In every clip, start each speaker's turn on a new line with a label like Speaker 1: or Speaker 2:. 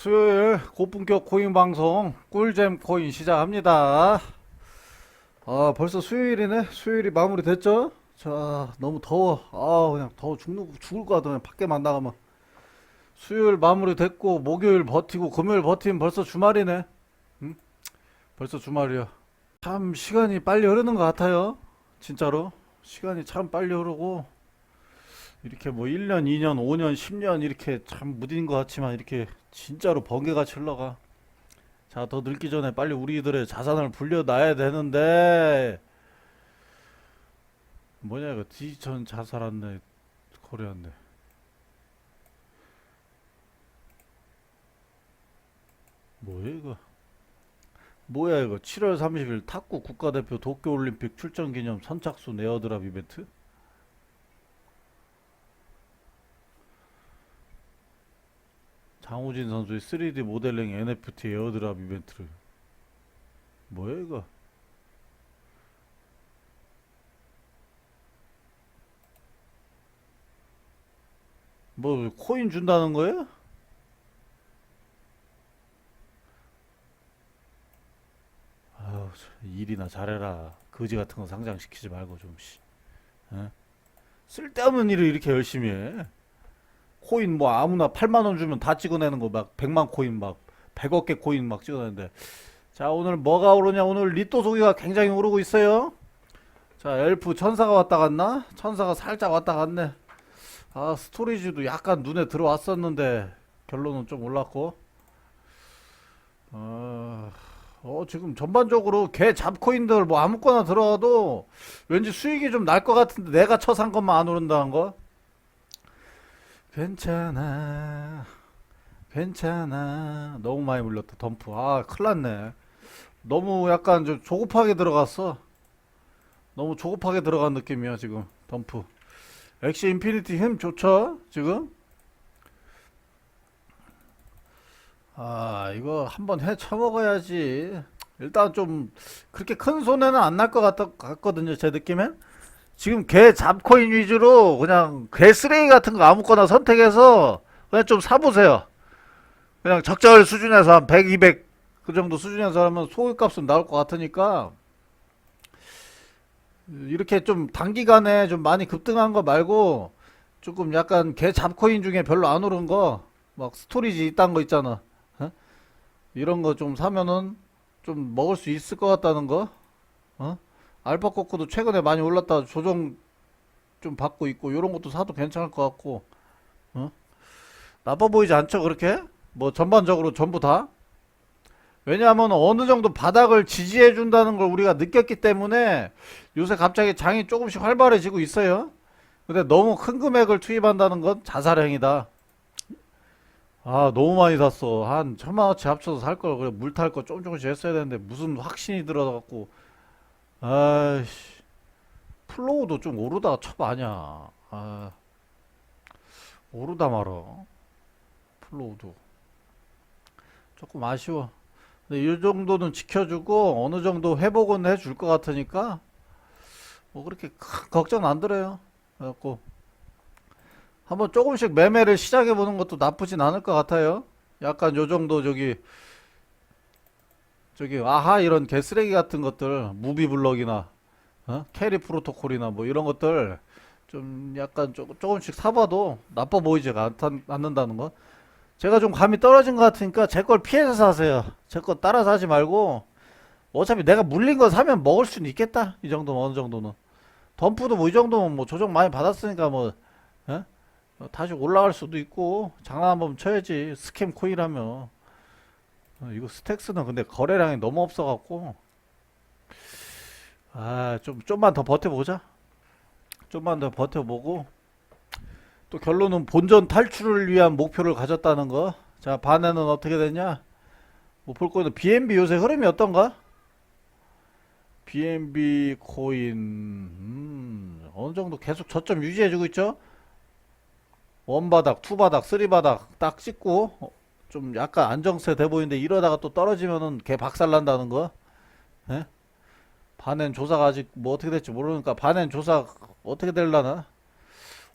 Speaker 1: 수요일 고품격 코인 방송 꿀잼 코인 시작합니다. 아, 벌써 수요일이네. 수요일이 마무리됐죠? 자, 너무 더워. 아, 그냥 더워 죽는 죽을 것 같아. 그냥 밖에만 나가면. 수요일 마무리됐고 목요일 버티고 금요일 버티면 벌써 주말이네. 응? 벌써 주말이야. 참 시간이 빨리 흐르는 것 같아요. 진짜로. 시간이 참 빨리 흐르고 이렇게 뭐 1년, 2년, 5년, 10년 이렇게 참 무딘 것 같지만 이렇게 진짜로 번개같이 흘러가. 자, 더 늙기 전에 빨리 우리들의 자산을 불려놔야 되는데 뭐냐 이거 디지털 자살한네 거래한네. 뭐야 이거? 뭐야 이거? 7월 30일 탁구 국가대표 도쿄올림픽 출전 기념 선착순 에어드랍 이벤트? 장우진 선수의 3D 모델링 NFT 에어드랍 이벤트를 뭐야 이거? 뭐 코인 준다는 거예요? 아우 참, 일이나 잘해라 거지 같은 거 상장시키지 말고 좀 씨. 에? 쓸데없는 일을 이렇게 열심히 해 코인 뭐 아무나 8만 원 주면 다 찍어내는 거 막 100만 코인 막 100억 개 코인 막 찍어내는데. 자 오늘 뭐가 오르냐? 오늘 리또 소기가 굉장히 오르고 있어요. 자 엘프 천사가 왔다 갔나? 천사가 살짝 왔다 갔네. 아 스토리지도 약간 눈에 들어왔었는데 결론은 좀 올랐고. 어, 어 지금 전반적으로 개 잡코인들 뭐 아무거나 들어와도 왠지 수익이 좀 날 것 같은데 내가 쳐산 것만 안 오른다는 거 괜찮아. 괜찮아. 너무 많이 물렸다 덤프. 아 큰일 났네. 너무 약간 좀 조급하게 들어갔어. 너무 조급하게 들어간 느낌이야 지금. 덤프. 엑시 인피니티 힘 좋죠 지금? 아 이거 한번 해 쳐 먹어야지. 일단 좀 그렇게 큰 손해는 안 날 것 같거든요 제 느낌엔 지금 개 잡코인 위주로 그냥 개 쓰레기 같은 거 아무거나 선택해서 그냥 좀 사보세요. 그냥 적절 수준에서 한 100, 200 그 정도 수준에서 하면 소유값은 나올 것 같으니까 이렇게 좀 단기간에 좀 많이 급등한 거 말고 조금 약간 개 잡코인 중에 별로 안 오른 거 막 스토리지 이딴 거 있잖아. 어? 이런 거 좀 사면은 좀 먹을 수 있을 것 같다는 거. 어? 알파 코코도 최근에 많이 올랐다 조정 좀 받고 있고 이런 것도 사도 괜찮을 것 같고 어? 나빠 보이지 않죠 그렇게? 뭐 전반적으로 전부 다? 왜냐하면 어느 정도 바닥을 지지해 준다는 걸 우리가 느꼈기 때문에 요새 갑자기 장이 조금씩 활발해지고 있어요. 근데 너무 큰 금액을 투입한다는 건 자살행위다. 아 너무 많이 샀어. 한 천만원치 합쳐서 살 걸. 그래 물 탈 거 조금 조금씩 했어야 되는데 무슨 확신이 들어갖고 아이씨. 플로우도 좀 오르다가 첩 아냐. 아. 오르다 말어. 플로우도. 조금 아쉬워. 근데 이 정도는 지켜주고 어느 정도 회복은 해줄 것 같으니까 뭐 그렇게 큰 걱정 안 들어요. 그래갖고 한번 조금씩 매매를 시작해 보는 것도 나쁘진 않을 것 같아요. 약간 요 정도 저기 저기 아하 이런 개쓰레기 같은 것들 무비 블럭이나 어? 캐리 프로토콜이나 뭐 이런 것들 좀 약간 조금 조금씩 사봐도 나빠 보이지가 않다, 않는다는 거. 제가 좀 감이 떨어진 것 같으니까 제 걸 피해서 사세요. 제 거 따라 사지 말고 어차피 내가 물린 거 사면 먹을 수는 있겠다. 이 정도면 어느 정도는. 덤프도 뭐 이 정도면 뭐 조정 많이 받았으니까 뭐 어? 어, 다시 올라갈 수도 있고 장난 한번 쳐야지 스캠 코인하면. 어, 이거 스택스는 근데 거래량이 너무 없어갖고. 아좀 좀만 더 버텨보자. 좀만 더 버텨보고. 또 결론은 본전 탈출을 위한 목표를 가졌다는 거자 반에는 어떻게 되냐? 뭐 볼 거는 BNB 요새 흐름이 어떤가? BNB 코인 음, 어느 정도 계속 저점 유지해주고 있죠? 원바닥 투바닥 쓰리바닥 딱 찍고 어, 좀 약간 안정세 돼 보이는데 이러다가 또 떨어지면은 개 박살 난다는 거. 예? 반엔 조사가 아직 뭐 어떻게 될지 모르니까 반엔 조사 어떻게 될라나?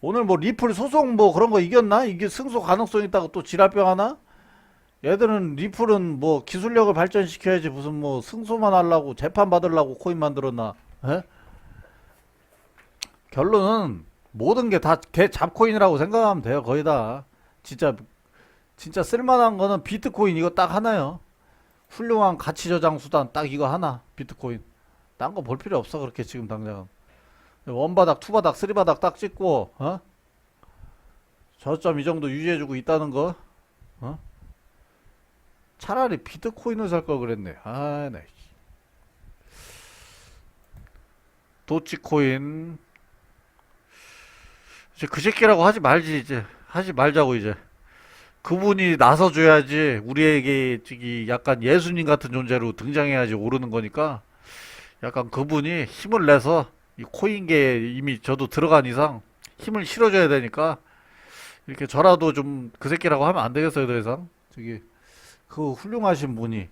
Speaker 1: 오늘 뭐 리플 소송 뭐 그런 거 이겼나? 이게 승소 가능성 있다고 또 지랄병 하나? 얘들은 리플은 뭐 기술력을 발전시켜야지 무슨 뭐 승소만 하려고 재판 받으려고 코인 만들었나? 에? 결론은 모든 게 다 개 잡코인이라고 생각하면 돼요. 거의 다. 진짜 진짜 쓸만한 거는 비트코인 이거 딱 하나요. 훌륭한 가치 저장 수단 딱 이거 하나. 비트코인. 딴 거 볼 필요 없어 그렇게 지금 당장. 원바닥, 투바닥, 쓰리바닥 딱 찍고 어? 저점 이 정도 유지해주고 있다는 거 어? 차라리 비트코인을 살 걸 그랬네. 아, 네. 도치코인. 이제 그 새끼라고 하지 말지, 이제. 하지 말자고, 이제. 그분이 나서줘야지, 우리에게, 저기, 약간 예수님 같은 존재로 등장해야지 오르는 거니까, 약간 그분이 힘을 내서, 이 코인계에 이미 저도 들어간 이상, 힘을 실어줘야 되니까, 이렇게 저라도 좀 그 새끼라고 하면 안 되겠어요, 더 이상. 저기, 그 훌륭하신 분이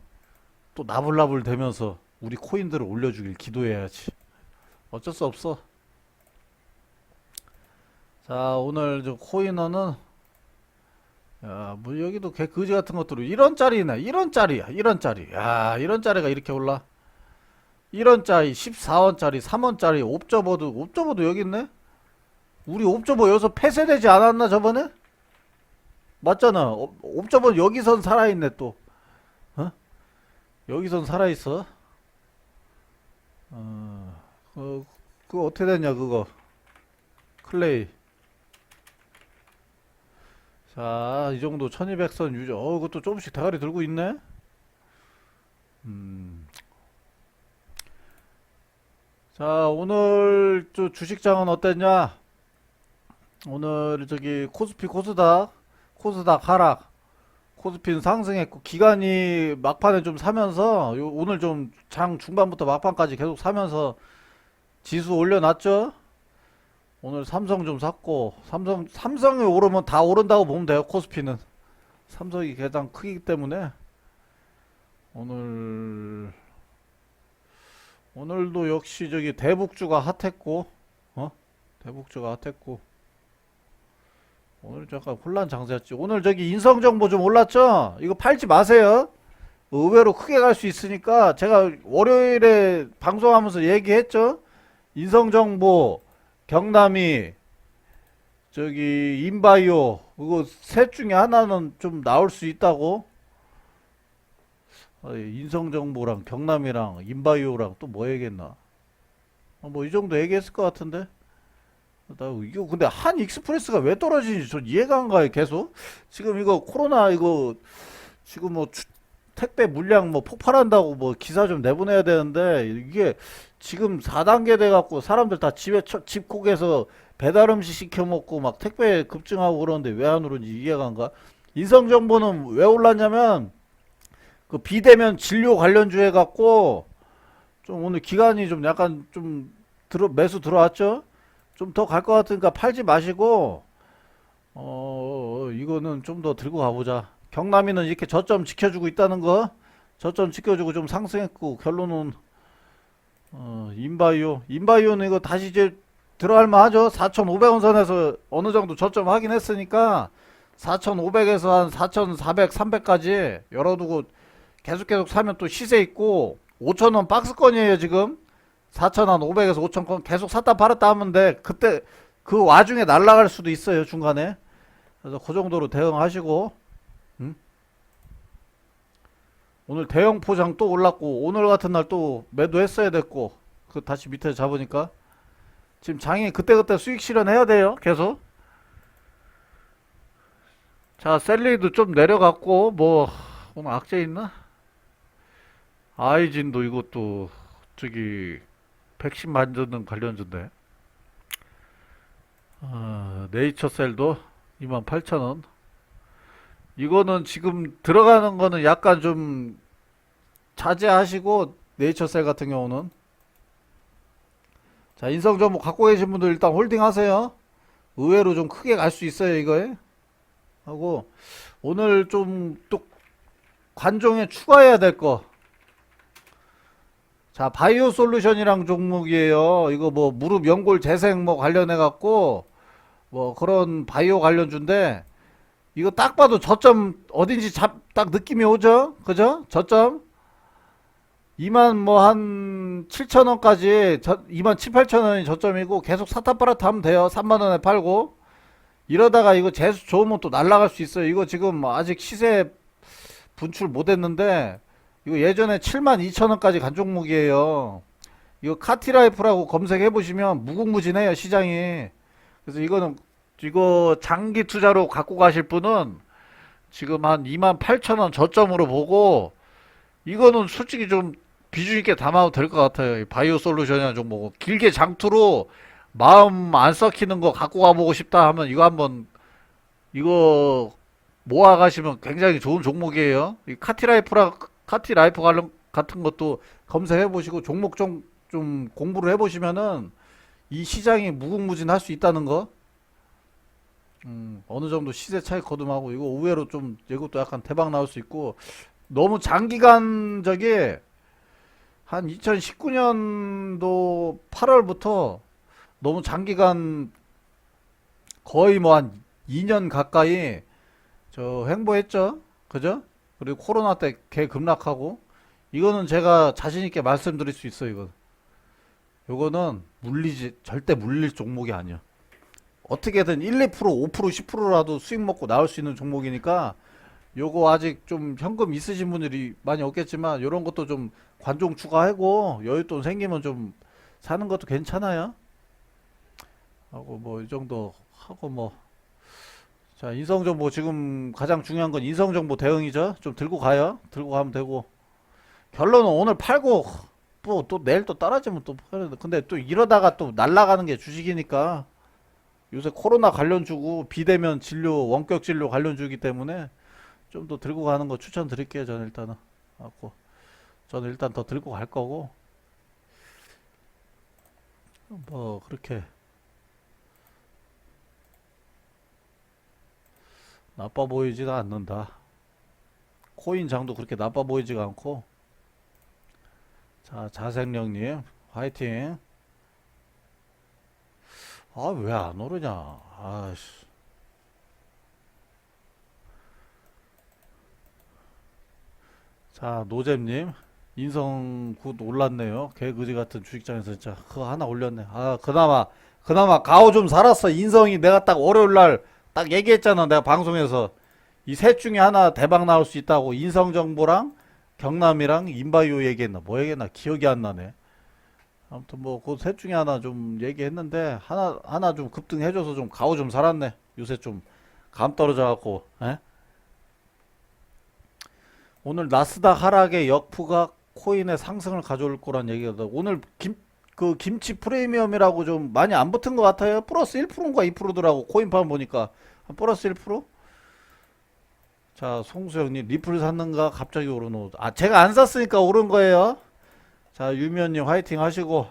Speaker 1: 또 나불나불 대면서 우리 코인들을 올려주길 기도해야지. 어쩔 수 없어. 자, 오늘 저 코인어는 야, 뭐 여기도 개 거지 같은 것들로 1원짜리네. 1원짜리야. 1원짜리. 야, 1원짜리가 이렇게 올라. 1원짜리, 14원짜리, 3원짜리, 옵저버도 옵저버도 여기 있네. 우리 옵저버 여기서 폐쇄되지 않았나 저번에? 맞잖아. 옵- 옵저버 여기선 살아있네 또. 어? 여기선 살아있어. 어, 그, 그거 어떻게 됐냐 그거. 클레이. 자, 이 정도 1200선 유저. 어, 이것도 조금씩 대가리 들고 있네. 음. 자, 오늘 저 주식장은 어땠냐? 오늘 저기 코스피 코스닥 코스닥 하락 코스피는 상승했고 기간이 막판에 좀 사면서 요- 오늘 좀 장 중반부터 막판까지 계속 사면서 지수 올려놨죠 오늘 삼성 좀 샀고 삼성 삼성이 오르면 다 오른다고 보면 돼요 코스피는 삼성이 가장 크기 때문에 오늘 오늘도 역시 저기 대북주가 핫했고 어 대북주가 핫했고 오늘 잠깐 혼란 장세였지. 오늘 저기 인성 정보 좀 올랐죠? 이거 팔지 마세요. 의외로 크게 갈 수 있으니까 제가 월요일에 방송하면서 얘기했죠. 인성 정보, 경남이, 저기 인바이오 이거 셋 중에 하나는 좀 나올 수 있다고. 인성 정보랑 경남이랑 인바이오랑 또 뭐 얘기했나? 뭐 이 정도 얘기했을 것 같은데. 나 이거 근데 한 익스프레스가 왜 떨어지는지 전 이해가 안 가요 계속 지금 이거 코로나 이거 지금 뭐 추- 택배 물량 뭐 폭발한다고 뭐 기사 좀 내보내야 되는데 이게 지금 4단계 돼 갖고 사람들 다 집에 처- 집콕에서 배달 음식 시켜 먹고 막 택배 급증하고 그러는데 왜 안 오른지 이해가 안 가. 인성 정보는 왜 올랐냐면 그 비대면 진료 관련주 해 갖고 좀 오늘 기간이 좀 약간 좀 들어 매수 들어왔죠? 좀 더 갈 것 같으니까 팔지 마시고 어 이거는 좀 더 들고 가보자. 경남이는 이렇게 저점 지켜주고 있다는 거, 저점 지켜주고 좀 상승했고 결론은 어 인바이오, 인바이오는 이거 다시 이제 들어갈 만하죠. 4,500원 선에서 어느 정도 저점 확인했으니까 4,500에서 한 4,400, 300까지 열어두고 계속 계속 사면 또 시세 있고 5,000원 박스권이에요 지금. 4,000원, 500에서 5,000건 계속 샀다 팔았다 하면 돼. 그때 그 와중에 날아갈 수도 있어요, 중간에. 그래서 그 정도로 대응하시고, 응? 오늘 대형 포장 또 올랐고, 오늘 같은 날 또 매도했어야 됐고, 그 다시 밑에 잡으니까. 지금 장이 그때그때 수익 실현해야 돼요, 계속. 자, 셀리도 좀 내려갔고, 뭐, 오늘 악재 있나? 아이진도 이것도, 저기, 백신 만드는 관련주인데 아, 네이처셀도 28,000원 이거는 지금 들어가는 거는 약간 좀 자제하시고 네이처셀 같은 경우는. 자 인성 정보 갖고 계신 분들 일단 홀딩 하세요. 의외로 좀 크게 갈 수 있어요 이거에. 하고 오늘 좀 또 관종에 추가해야 될 거. 자, 바이오 솔루션이랑 종목이에요. 이거 뭐 무릎 연골 재생 뭐 관련해 갖고 뭐 그런 바이오 관련주인데 이거 딱 봐도 저점 어딘지 잡, 딱 느낌이 오죠? 그죠? 저점. 2만 뭐 한 7천 원까지 저, 2만 7, 8천 원이 저점이고 계속 사타파라타 하면 돼요. 3만 원에 팔고. 이러다가 이거 재수 좋으면 또 날라갈 수 있어요. 이거 지금 아직 시세 분출 못 했는데 이거 예전에 7만 2천 원까지 간 종목이에요. 이거 카티라이프라고 검색해 보시면 무궁무진해요, 시장이. 그래서 이거는 이거 장기 투자로 갖고 가실 분은 지금 한 2만 8천 원 저점으로 보고 이거는 솔직히 좀 비중 있게 담아도 될 것 같아요. 이 바이오 솔루션이라는 종목. 길게 장투로 마음 안 썩히는 거 갖고 가보고 싶다 하면 이거 한번 이거 모아 가시면 굉장히 좋은 종목이에요. 이 카티라이프랑 카티라이프 같은 것도 검색해 보시고 종목 좀, 좀 공부를 해 보시면은 이 시장이 무궁무진할 수 있다는 거. 음, 어느 정도 시세 차이 거듭하고 이거 의외로 좀 이것도 약간 대박 나올 수 있고 너무 장기간적이 한 2019년도 8월부터 너무 장기간 거의 뭐 한 2년 가까이 저 횡보했죠. 그죠? 그리고 코로나 때 개 급락하고 이거는 제가 자신 있게 말씀드릴 수 있어요, 이거. 요거는 물리지 절대 물릴 종목이 아니야. 어떻게든 1, 2%, 5%, 10%라도 수익 먹고 나올 수 있는 종목이니까 요거 아직 좀 현금 있으신 분들이 많이 없겠지만 요런 것도 좀 관종 추가하고 여윳돈 생기면 좀 사는 것도 괜찮아요. 하고 뭐 이 정도 하고 뭐 자, 인성 정보 지금 가장 중요한 건 인성 정보 대응이죠. 좀 들고 가요. 들고 가면 되고. 결론은 오늘 팔고 또, 또 내일 또 떨어지면 또. 근데 또 이러다가 또 날아가는 게 주식이니까 요새 코로나 관련 주고 비대면 진료, 원격 진료 관련 주기 때문에 좀 더 들고 가는 거 추천드릴게요. 저는 일단은. 갖고 저는 일단 더 들고 갈 거고 뭐 그렇게 나빠 보이지가 않는다. 코인 장도 그렇게 나빠 보이지가 않고. 자, 자생령님, 화이팅. 아, 왜 안 오르냐. 아씨. 자, 노잼님, 인성 굿 올랐네요. 개그지 같은 주식장에서 진짜 그거 하나 올렸네. 아, 그나마, 그나마 가오 좀 살았어. 인성이 내가 딱 월요일 날 딱 얘기했잖아. 내가 방송에서. 이 셋 중에 하나 대박 나올 수 있다고. 인성정보랑 경남이랑 인바이오 얘기했나. 뭐 얘기했나. 기억이 안 나네. 아무튼 뭐그셋 중에 하나 좀 얘기했는데 하나 하나 좀 급등해줘서 좀 가오 좀 살았네. 요새 좀 감 떨어져 갖고. 에? 오늘 나스닥 하락의 역부가 코인의 상승을 가져올 거란 얘기거든. 오늘 김 그 김치 프리미엄이라고 좀 많이 안 붙은 것 같아요. 플러스 1%인가 2%더라고 코인판 보니까 한 플러스 1%? 자, 송수영님 리플 샀는가 갑자기 오르노. 아, 제가 안 샀으니까 오른 거예요. 자, 유미언님 화이팅 하시고.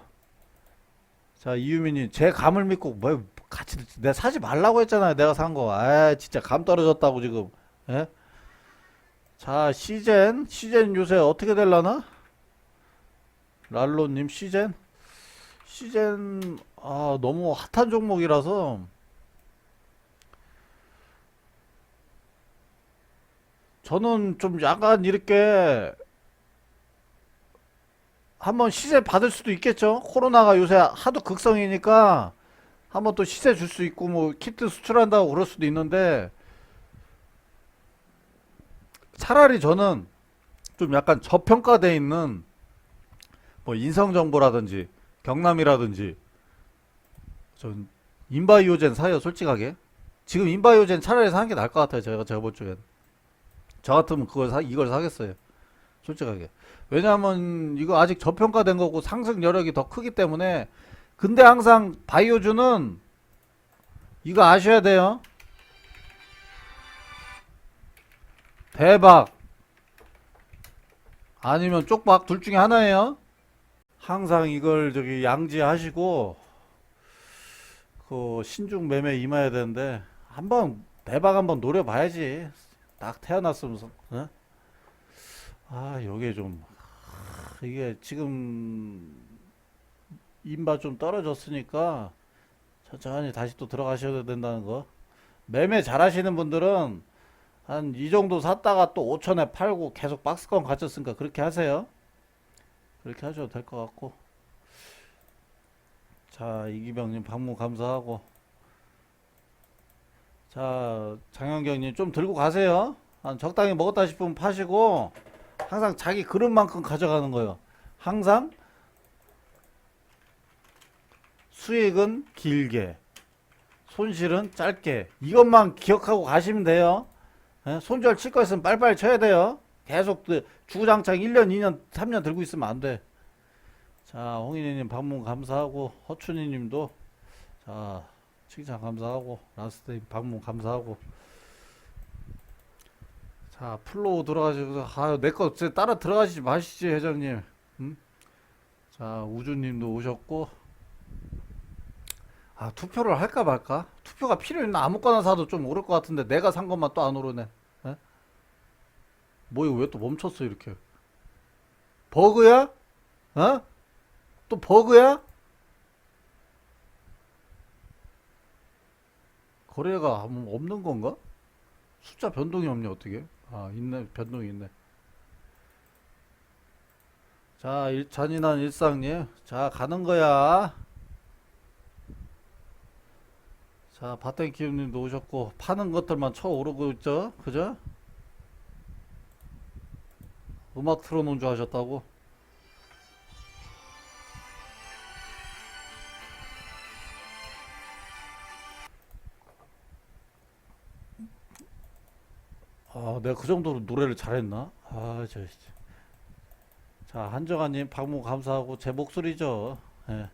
Speaker 1: 자, 이유민님 제 감을 믿고 뭐 같이 내가 사지 말라고 했잖아요. 내가 산 거. 아, 진짜 감 떨어졌다고 지금. 예? 자, 시젠 시젠 요새 어떻게 될라나? 랄로님 시젠 시젠 아 너무 핫한 종목이라서 저는 좀 약간 이렇게 한번 시세 받을 수도 있겠죠. 코로나가 요새 하도 극성이니까 한번 또 시세 줄 수 있고 뭐 키트 수출한다고 그럴 수도 있는데 차라리 저는 좀 약간 저평가돼 있는 뭐 인성정보라든지 경남이라든지 전 인바이오젠 사요 솔직하게. 지금 인바이오젠 차라리 사는 게 나을 것 같아요 제가 볼 적엔. 저 같으면 그걸 사 이걸 사겠어요 솔직하게 왜냐하면 이거 아직 저평가된 거고 상승 여력이 더 크기 때문에 근데 항상 바이오주는 이거 아셔야 돼요. 대박. 아니면 쪽박 둘 중에 하나예요. 항상 이걸 저기 양지하시고 그 신중 매매 임해야 되는데 한번 대박 한번 노려봐야지. 딱 태어났으면서 어? 아 요게 좀 아, 이게 지금 인바 좀 떨어졌으니까 천천히 다시 또 들어가셔야 된다는 거 매매 잘 하시는 분들은 한 이 정도 샀다가 또 5천에 팔고 계속 박스권 갇혔으니까 그렇게 하세요. 그렇게 하셔도 될 것 같고. 자, 이기병님 방문 감사하고. 자, 장현경님 좀 들고 가세요. 한 적당히 먹었다 싶으면 파시고, 항상 자기 그릇만큼 가져가는 거예요. 항상 수익은 길게, 손실은 짧게. 이것만 기억하고 가시면 돼요. 예? 손절 칠 거 있으면 빨리빨리 쳐야 돼요. 계속 그 주구장창 1년, 2년, 3년 들고 있으면 안 돼. 자, 홍인희님 방문 감사하고, 허춘희님도 자, 칭찬 감사하고, 라스트님 방문 감사하고. 자, 플로우 들어가시고, 아, 내거 따라 들어가시지 마시지, 회장님. 음? 자, 우주님도 오셨고, 아, 투표를 할까 말까? 투표가 필요 있나? 아무거나 사도 좀 오를 것 같은데, 내가 산 것만 또 안 오르네. 에? 뭐, 이거 왜 또 멈췄어, 이렇게? 버그야? 어? 또 버그야? 거래가 뭐 없는 건가? 숫자 변동이 없냐, 어떻게? 아, 있네, 변동이 있네. 자, 일, 잔인한 일상님. 자, 가는 거야. 자, 바땡 기훈님도 오셨고, 파는 것들만 쳐 오르고 있죠? 그죠? 음악 틀어놓은 줄 아셨다고? 아, 내가 그 정도로 노래를 잘했나? 아, 저, 진짜. 자, 한정아님 방문 감사하고 제 목소리죠. 예.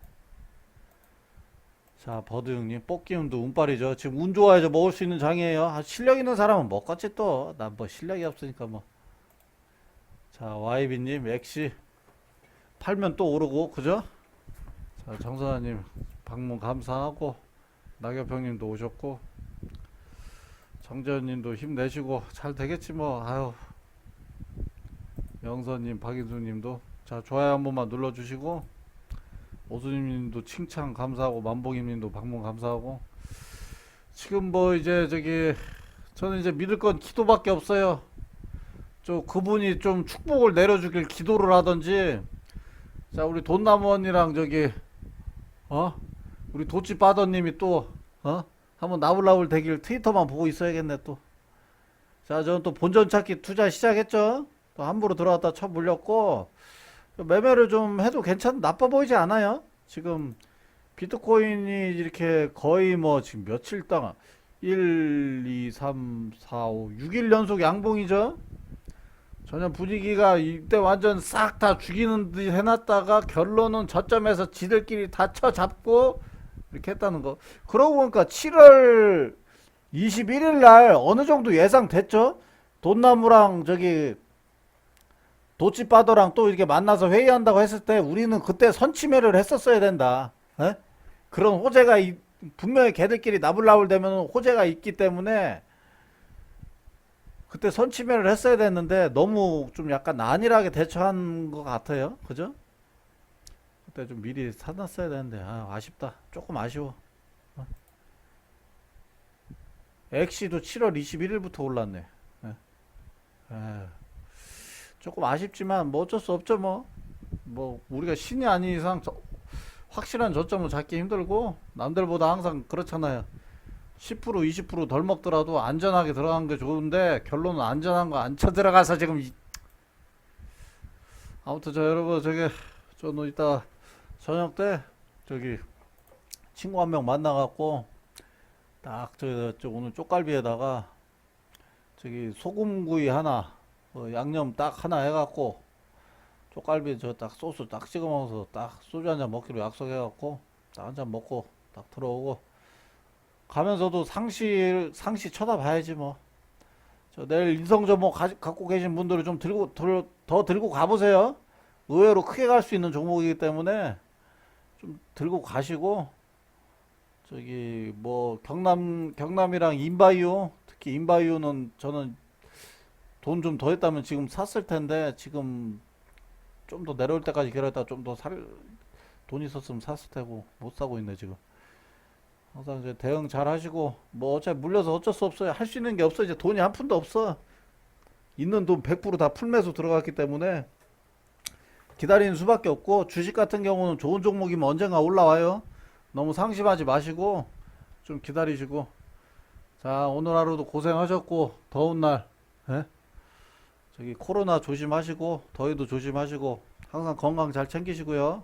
Speaker 1: 자, 버드 형님 뽑기 운도 운빨이죠. 지금 운 좋아야죠. 먹을 수 있는 장이에요. 아, 실력 있는 사람은 먹겠지 또. 난 뭐 실력이 없으니까 뭐. 자, 와이비님 액시 팔면 또 오르고 그죠? 자, 정선아님 방문 감사하고 낙엽형님도 오셨고 정재현님도 힘내시고 잘 되겠지 뭐. 아유. 영선님, 박인수님도 자 좋아요 한 번만 눌러주시고 오수님님도 칭찬 감사하고 만봉님도 방문 감사하고 지금 뭐 이제 저기 저는 이제 믿을 건 기도밖에 없어요. 저 그분이 좀 축복을 내려주길 기도를 하던지 자 우리 돈나무 언니랑 저기 어 우리 도치 빠더님이 또어 한번 나불나불 되길 트위터만 보고 있어야겠네 또. 자 저는 또 본전 찾기 투자 시작했죠. 또 함부로 들어왔다 쳐 물렸고 매매를 좀 해도 괜찮 나빠 보이지 않아요. 지금 비트코인이 이렇게 거의 뭐 지금 며칠 동안 1, 2, 3, 4, 5, 6일 연속 양봉이죠. 전혀 분위기가 이때 완전 싹 다 죽이는 듯 해놨다가 결론은 저점에서 지들끼리 다 쳐잡고 이렇게 했다는 거. 그러고 보니까 7월 21일 날 어느 정도 예상됐죠? 돈나무랑 저기 도치바더랑 또 이렇게 만나서 회의한다고 했을 때 우리는 그때 선침해를 했었어야 된다. 에? 그런 호재가 이- 분명히 걔들끼리 나불나불 되면 호재가 있기 때문에 그때 선침해를 했어야 됐는데 너무 좀 약간 안일하게 대처한 것 같아요. 그죠? 그때 좀 미리 사놨어야 되는데 아, 아쉽다. 조금 아쉬워. 어? 엑시도 7월 21일부터 올랐네. 예. 에휴. 조금 아쉽지만 뭐 어쩔 수 없죠 뭐. 뭐 우리가 신이 아닌 이상 저- 확실한 저점을 잡기 힘들고 남들보다 항상 그렇잖아요. 10% 20%덜 먹더라도 안전하게 들어간 게 좋은데 결론은 안전한 거 안 쳐 들어가서 지금 이- 아무튼 저 여러분 저기 저는 이따 저녁 때 저기 친구 한 명 만나갖고 딱저저 오늘 쪽갈비에다가 저기 소금구이 하나 어, 양념 딱 하나 해갖고 쪽갈비 저 딱 소스 딱 찍어 먹어서 딱 소주 한 잔 먹기로 약속해갖고 딱 한 잔 먹고 딱 들어오고 가면서도 상시 상시 쳐다봐야지 뭐. 저 내일 인성점목 가, 갖고 계신 분들은 좀 들고 들, 더 들고 가보세요. 의외로 크게 갈 수 있는 종목이기 때문에 좀 들고 가시고 저기 뭐 경남 경남이랑 인바이오 특히 인바이오는 저는 돈 좀 더 했다면 지금 샀을 텐데 지금 좀 더 내려올 때까지 기다렸다 좀 더 살 돈 있었으면 샀을 테고 못 사고 있네 지금 항상 이제 대응 잘 하시고 뭐 어차피 물려서 어쩔 수 없어요. 할 수 있는 게 없어. 이제 돈이 한 푼도 없어. 있는 돈 100%다 풀매수 들어갔기 때문에 기다리는 수밖에 없고 주식 같은 경우는 좋은 종목이면 언젠가 올라와요. 너무 상심하지 마시고 좀 기다리시고 자 오늘 하루도 고생하셨고 더운 날 예? 저기 코로나 조심하시고 더위도 조심하시고 항상 건강 잘 챙기시고요.